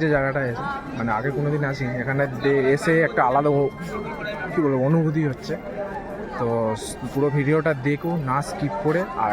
যে জায়গাটা এসে মানে আগে কোনো দিন আসি এখানে এসে একটা আলাদা কি বলব, অনুভূতি হচ্ছে। তো পুরো ভিডিওটা দেখো, না স্কিপ করে, আর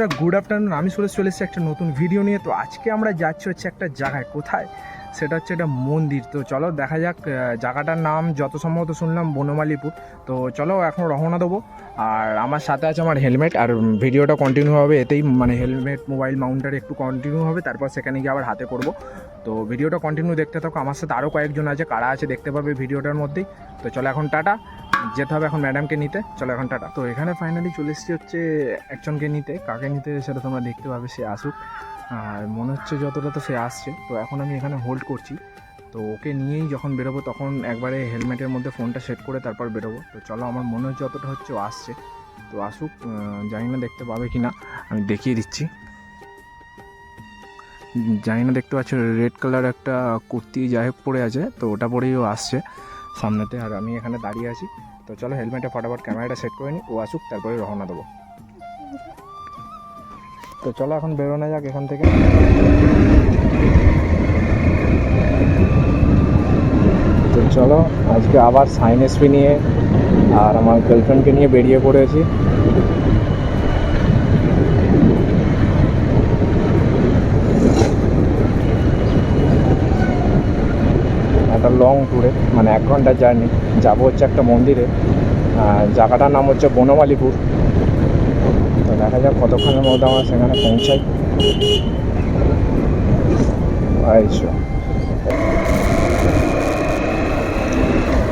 বন্ধুরা গুড আফটারনুন আমি সুরেশ চলে এসেছি একটা নতুন ভিডিও নিয়ে। তো আজকে আমরা যাচ্ছি হচ্ছে একটা জায়গায়। কোথায়? সেটা হচ্ছে একটা মন্দির। তো চলো দেখা যাক জায়গাটার নাম যত সম্ভবত শুনলাম, বনমালীপুর। তো চলো এখন রওনা দেবো। আর আমার সাথে আছে আমার হেলমেট আর ভিডিওটা কন্টিনিউ হবে এতেই। মানে হেলমেট মোবাইল মাউন্টার একটু কন্টিনিউ হবে। তারপর সেখানে গিয়ে আবার হাতে করব। তো ভিডিওটা কন্টিনিউ দেখতে থাকো। আমার সাথে আরও কয়েকজন আছে। কারা আছে দেখতে পাবে ভিডিওটার মধ্যেই। তো চলো এখন টাটা। যেতে হবে এখন ম্যাডামকে নিতে। চলো এখন টাটা। তো এখানে ফাইনালি চলে এসেছি হচ্ছে একজনকে নিতে। কাকে নিতে সেটা তোমরা দেখতে পাবে, সে আসুক। আর মনে হচ্ছে যতটা তো সে আসছে। তো এখন আমি এখানে হোল্ড করছি। তো ওকে নিয়েই যখন বেরোবো তখন একবারে হেলমেটের মধ্যে ফোনটা সেট করে তারপর বেরোবো। তো চলো আমার মনে হচ্ছে যতটা হচ্ছে ও আসছে। তো আসুক জানি না দেখতে পাবে কি না আমি দেখিয়ে দিচ্ছি। জানি না দেখতে পাচ্ছ রেড কালার একটা কুর্তি যাই হোক পরে আছে। তো ওটা পরেই ও আসছে সামনেতে। আর আমি এখানে দাঁড়িয়ে আছি। তো চলো হেলমেটে ফটাফট ক্যামেরাটা সেট করে নিই, ও আসুক, তারপরে রওনা দেবো। তো চলো এখন বেরোনো যাক এখান থেকে। তো চলো, আজকে আবার সাইন এসপি নিয়ে আর আমার গার্লফ্রেন্ডকে নিয়ে বেরিয়ে পড়েছি। একটা লং ট্যুরে মানে এক ঘণ্টার জার্নি যাব হচ্ছে একটা মন্দিরে। জায়গাটার নাম হচ্ছে বনমালীপুর। তো দেখা যাক কতক্ষণের মধ্যে আমরা সেখানে পৌঁছাই।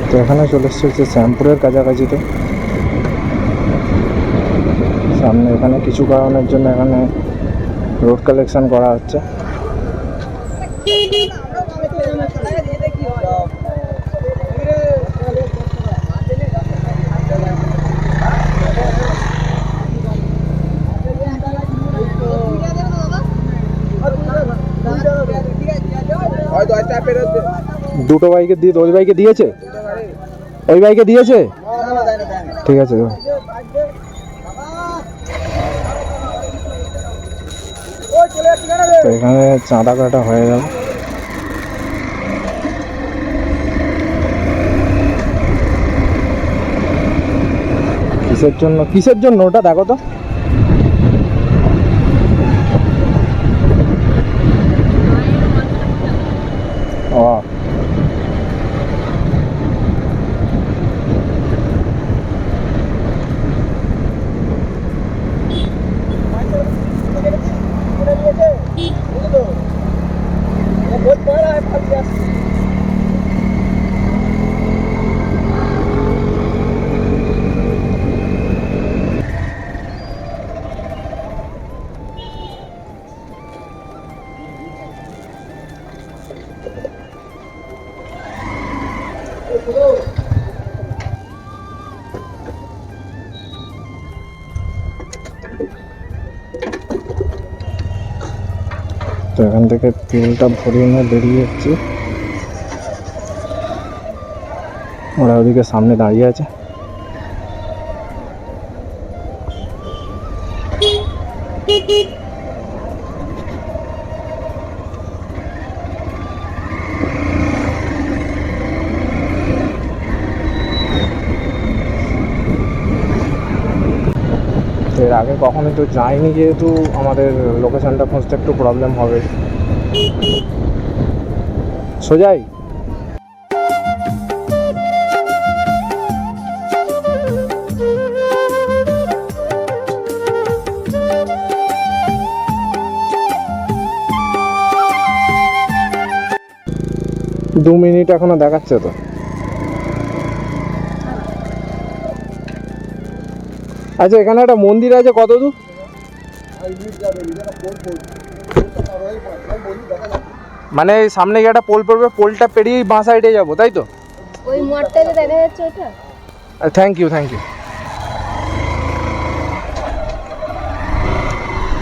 তো এখানে চলে এসছে হচ্ছে শ্যামপুরের কাছাকাছিতে। সামনে এখানে কিছু কারণের জন্য এখানে রোড কালেকশন করা হচ্ছে। দুটো বাইকে দিয়ে, ওই বাইকে দিয়েছে? ওই বাইকে দিয়েছে? ঠিক আছে। তো এখানে চাঁদা কাটা হয়ে গেল। কিসের জন্য? কিসের জন্য ওটা দেখো তো। তো এখান থেকে তেলটা ভরিয়ে নিয়ে বেরিয়ে যাচ্ছি। ওরা ওদিকে সামনে দাঁড়িয়ে আছে। এর আগে কখনোই তো যাইনি যেহেতু আমাদের লোকেশনটা খুঁজতে একটু প্রবলেম হবে। সোজাই। দু মিনিট এখনও দেখাচ্ছে তো। আচ্ছা এখানে একটা মন্দির আছে কত দূর? মানে সামনে গিয়ে একটা পোল পড়বে পোলটা পেরিয়েই বাঁ সাইডে যাব তাই তো? ওই মোড়টা যে দেখা যাচ্ছে ওটা? থ্যাংক ইউ থ্যাংক ইউ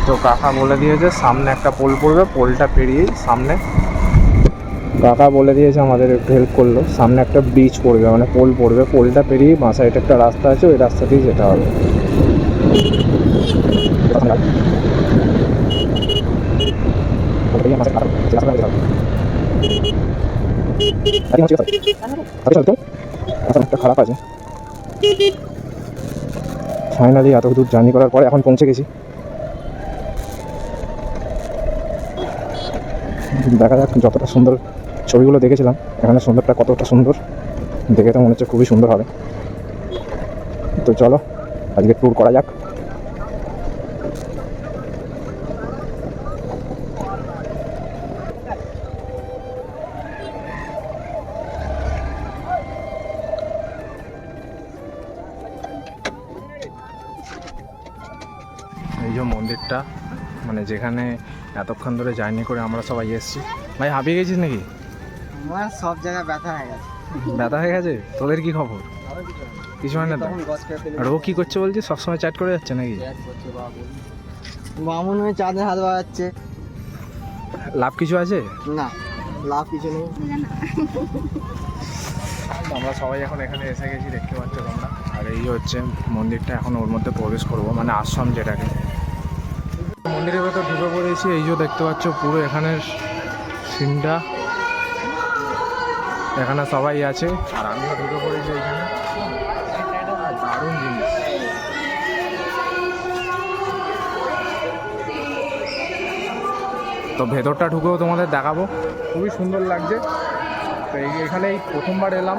তো কাকা বলে দিয়েছে সামনে একটা পোল পড়বে পোলটা পেরিয়েই সামনে কাকা বলে দিয়েছে আমাদের একটু হেল্প করল। সামনে একটা ব্রিজ পড়বে মানে পোল পড়বে। পোলটা পেরিয়ে বাঁ সাইডে একটা রাস্তা আছে, ওই রাস্তা দিয়ে যেতে হবে। একটা খারাপ আছে। ফাইনালি এত দূর জার্নি করার পরে এখন পৌঁছে গেছি। দেখা যাক যতটা সুন্দর ছবিগুলো দেখেছিলাম, এখানে সুন্দরটা কতটা সুন্দর, দেখে তো মনে হচ্ছে খুবই সুন্দর হবে। তো চলো, আজকে ট্যুর করা যাক। এই যে মন্দিরটা মানে যেখানে এতক্ষণ ধরে জার্নি করে আমরা সবাই এসেছি। ভাই, হাঁপিয়ে গেছিস নাকি? আমার সব জায়গায় ব্যথা হয়ে গেছে। ব্যথা হয়ে গেছে? তোদের কি খবর? কিছু হয় না আর ও কি করছে বলছিস? সবসময় চ্যাট করে যাচ্ছে নাকি? বামুন হয়ে চাঁদে হাত বাড়াচ্ছে। লাভ কিছু আছে? না লাভ কিছু নেই। আমরা সবাই এখন এখানে এসে গেছি দেখতে পাচ্ছ তোমরা। আর এই হচ্ছে মন্দিরটা এখন ওর মধ্যে প্রবেশ করব মানে আশ্রম যেটাকে। মন্দিরের ভেতর ঢুকে পড়েছি এই যে দেখতে পাচ্ছ পুরো এখানের সিনটা। এখানে সবাই আছে। আর আমিও ঢুকে পড়েছি এখানে। দারুণ জিনিস। তো ভেতরটা ঢুকেও তোমাদের দেখাবো। খুবই সুন্দর লাগছে। তো এই এখানে এই প্রথমবার এলাম।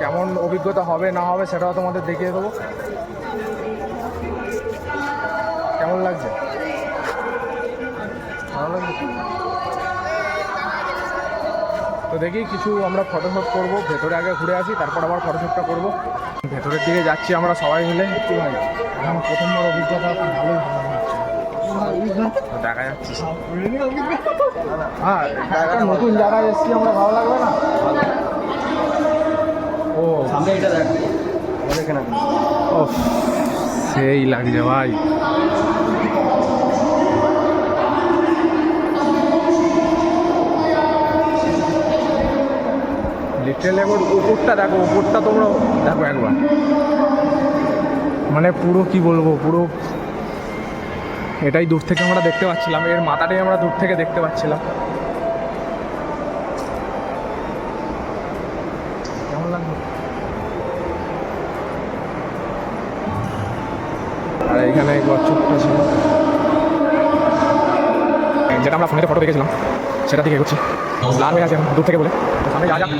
কেমন অভিজ্ঞতা হবে না হবে সেটাও তোমাদের দেখিয়ে দেবো। কেমন লাগছে? দেখি কিছু আমরা ফটোশ্যুট করব ভেতরে আগে ঘুরে আসি তারপর আবার ফটোশ্যুটটা করব। ভেতরের দিকে যাচ্ছি আমরা সবাই মিলে। একটু ভাই এখন প্রথমবার অভিজ্ঞতা ভালোই দেখা যাচ্ছে। হ্যাঁ নতুন জায়গায় এসেছি আমরা ভালো লাগবে না? ও। সামনে এটা দেখ। ও সেই লাগছে ভাই। লিটারেল একবার উপরটা দেখো, উপরটা তোমরা দেখো একবার। মানে পুরো কি বলব, পুরো এটাই দূর থেকে আমরা দেখতে পাচ্ছিলাম, এর মাথাটাই আমরা দূর থেকে দেখতে পাচ্ছিলাম। কেমন লাগল? আর এখানে গচ্ছপটা ছিল। যেটা আমরা ফোনেতে ফটো দেখেছিলাম। সেটা দিকে এগোচ্ছি। লাল হয়ে আছে দূর থেকে বলে। সামনে যা যাক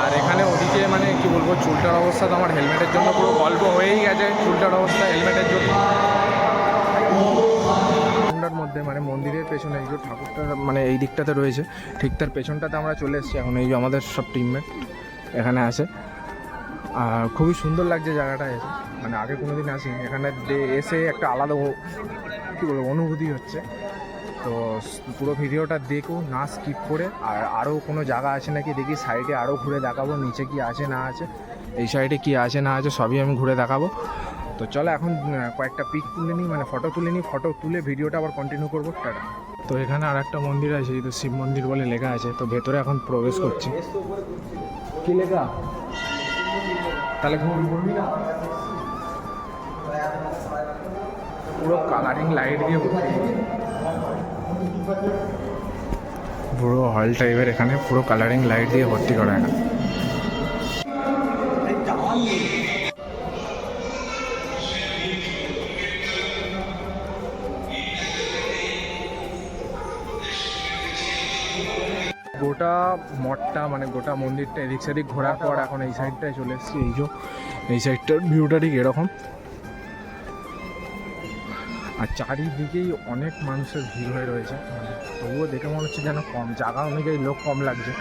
আর এখানে ওদিকে মানে কি বলব চুলটার অবস্থা তো আমার হেলমেটের জন্য পুরো গল্প হয়েই গেছে। চুলটার অবস্থা হেলমেটের জন্য। মধ্যে মানে মন্দিরের পেছনে এই যে ঠাকুরটা মানে এই দিকটাতে রয়েছে ঠিক তার পেছনটাতে আমরা চলে এসেছি এখন এই যে আমাদের সব টিমমেট এখানে আছে। খুবই সুন্দর লাগছে জায়গাটা। এসে মানে আগে কোনো দিন আসিনি। এখানে এসে একটা আলাদা কী বলব, অনুভূতি হচ্ছে। তো পুরো ভিডিওটা দেখো, না স্কিপ করে। আর আরও কোনো জায়গা আছে নাকি দেখি সাইডে আরও ঘুরে দেখাবো, নিচে কি আছে, না আছে। এই সাইডে কি আছে, না আছে, সবই আমি ঘুরে দেখাবো। তো চলো এখন কয়েকটা পিক তুলে নিই মানে ফটো তুলে নিই। ফটো তুলে ভিডিওটা আবার কন্টিনিউ করব। টাটা। তো এখানে আর একটা মন্দির আছে, এই তো শিব মন্দির বলে লেখা আছে। তো ভেতরে এখন প্রবেশ করছি। কি লেখা? তাহলে ঘুম ঘুরবি না পুরো কালারিং লাইট দিয়ে ভর্তি। পুরো হল টাইপের এখানে পুরো কালারিং লাইট দিয়ে ভর্তি করা এখানে গোটা মঠটা মানে গোটা মন্দিরটা এদিক সেদিক ঘোরার পর এখন এই সাইডটায় চলে এসেছি। এই যে, এই সাইডটার ভিউটা ঠিক এরকম। আর চারিদিকেই অনেক মানুষের ভিড় হয়ে রয়েছে। মানে তবুও দেখে মনে হচ্ছে যেন কম, জায়গা অনুযায়ী লোক কম লাগছে।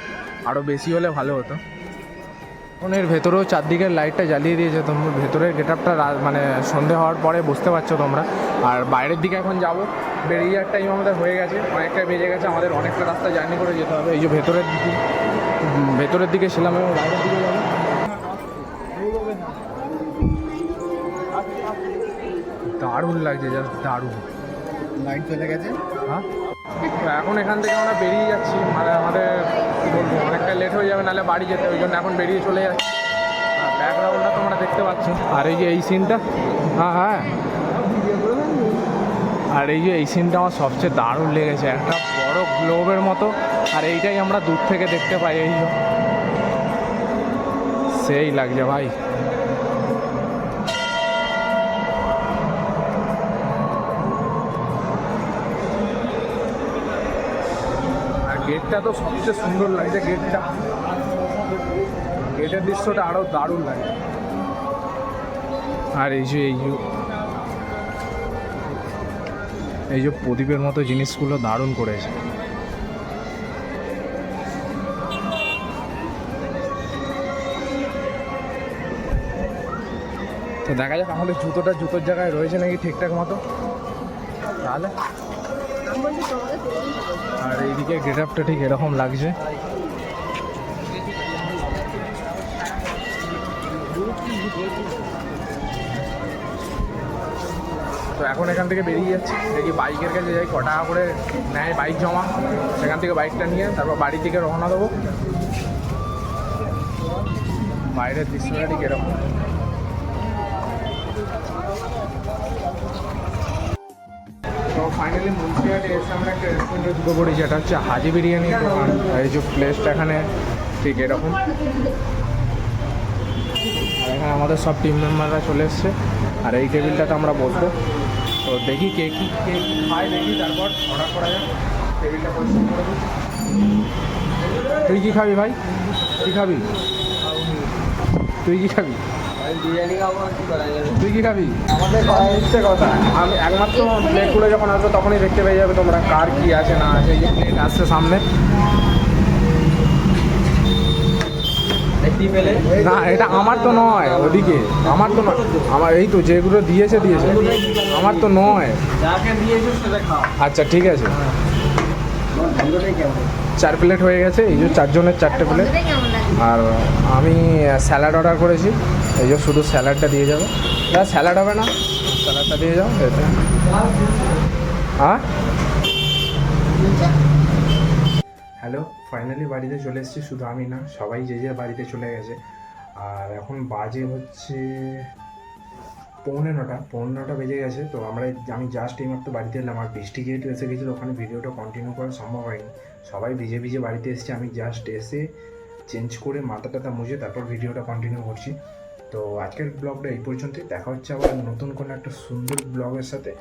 আরও বেশি হলে ভালো হতো। এখন এর ভেতরেও চারদিকের লাইটটা জ্বালিয়ে দিয়েছে তোমরা। ভেতরের গেট আপটা মানে সন্ধে হওয়ার পরে বুঝতে পারছ তোমরা। আর বাইরের দিকে এখন যাব। বেরিয়ে যাওয়ার টাইম আমাদের হয়ে গেছে অনেকটা বেজে গেছে আমাদের অনেকটা রাস্তা জার্নি করে যেতে হবে। এই যে ভেতরের দিকে ভেতরের দিকে ছিলাম এবং বাইরের দিকে যাব। দারুণ লাগছে জাস্ট দারুণ। লাইট চলে গেছে? হ্যাঁ? এখন এখান থেকে আমরা বেরিয়ে যাচ্ছি। মানে আমাদের কী বলব অনেকটা লেট হয়ে যাবে নাহলে বাড়ি যেতে ওই জন্য এখন বেরিয়ে চলে যাচ্ছি। ব্যাকগ্রাউন্ডটা তোমরা দেখতে পাচ্ছ। আর এই যে এই সিনটা হ্যাঁ হ্যাঁ। আর এই যে এই সিনটা আমার সবচেয়ে দারুণ লেগেছে, একটা বড় গ্লোবের মতো, আর এইটাই আমরা দূর থেকে দেখতে পাই, এই সেই লাগছে ভাই। গেটটা তো সবচেয়ে সুন্দর লাগছে গেটটা গেটের দৃশ্যটা আরও দারুণ লাগে আর এই যে এই যে এই যে প্রদীপের মতো জিনিসগুলো দারুণ করেছে। তো দেখা যাক আমাদের জুতোটা জুতোর জায়গায় রয়েছে নাকি ঠিকঠাক মতো। তাহলে। আর এইদিকে গেট আপটা ঠিক এরকম লাগছে। তো এখন এখান থেকে বেরিয়ে যাচ্ছি। দেখি বাইকের কাছে যাই, ক টাকা করে নেয় বাইক জমা। সেখান থেকে বাইকটা নিয়ে তারপর বাড়ি থেকে রওনা দেবো। বাইরের দৃশ্যটা ঠিক এরকম। তো ফাইনালি মুন্সিয়াটে এসে আমরা একটা রেস্টুরেন্টে ঢুকে এটা হচ্ছে হাজি বিরিয়ানি এই যে প্লেসটা এখানে ঠিক এরকম। এখানে আমাদের সব টিম মেম্বাররা চলে এসছে। আর এই টেবিলটাতে আমরা বসবো। তো দেখি কে কি কে খায় দেখি তারপর অর্ডার করা যাক। টেবিলটা পরিষ্কার করে দিই। তুই কি খাবি ভাই? কি খাবি? তুই কি খাবি? তুই কি খাবি? আমাদের কথা। আমি একমাত্র প্লেটগুলো যখন আসবে তখনই দেখতে পেয়ে যাবে তোমরা কার কি আছে না আছে এই যে প্লেট আসছে সামনে দেখতেই পেলে না এটা আমার তো নয় ওদিকে। আমার তো নয়। আমার এই তো যেগুলো দিয়েছে দিয়েছে। আমার তো নয়। যাকে দিয়েছ সেটা খাও। আচ্ছা ঠিক আছে। চার প্লেট হয়ে গেছে এই যে চারজনের চারটে প্লেট। আর আমি স্যালাড অর্ডার করেছি এই যে শুধু স্যালাডটা দিয়ে যাবে। না স্যালাড হবে না স্যালাডটা দিয়ে যাও হ্যাঁ? হ্যালো ফাইনালি বাড়িতে চলে এসেছি, শুধু আমি না, সবাই যে যে বাড়িতে চলে গেছে। আর এখন বাজে হচ্ছে পৌনে নটা পৌনে নটা বেজে গেছে, তো আমরা আমি জাস্ট এইমাত্র বাড়িতে এলাম, আর বৃষ্টি যেহেতু এসে গেছিল, ওখানে ভিডিওটা কন্টিনিউ করা সম্ভব হয়নি। সবাই ভিজে ভিজে বাড়িতে এসেছে, আমি জাস্ট এসে চেঞ্জ করে মাথা টাথা মুছে তারপর ভিডিওটা কন্টিনিউ করছি। তো আজকের ব্লগটা এই পর্যন্তই, দেখা হচ্ছে আবার নতুন কোনো একটা সুন্দর ব্লগের সাথে।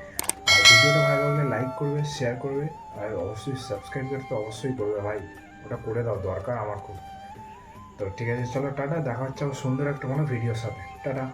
ভিডিওটা ভালো লাগলে লাইক করবে শেয়ার করবে আর অবশ্যই সাবস্ক্রাইব করতে অবশ্যই করবে ভাই। ওটা করে দাও, দরকার আমার খুব। তো ঠিক আছে, চলো, টাটা, দেখা হচ্ছে আবার সুন্দর একটা কোনো ভিডিওর সাথে। টাটা।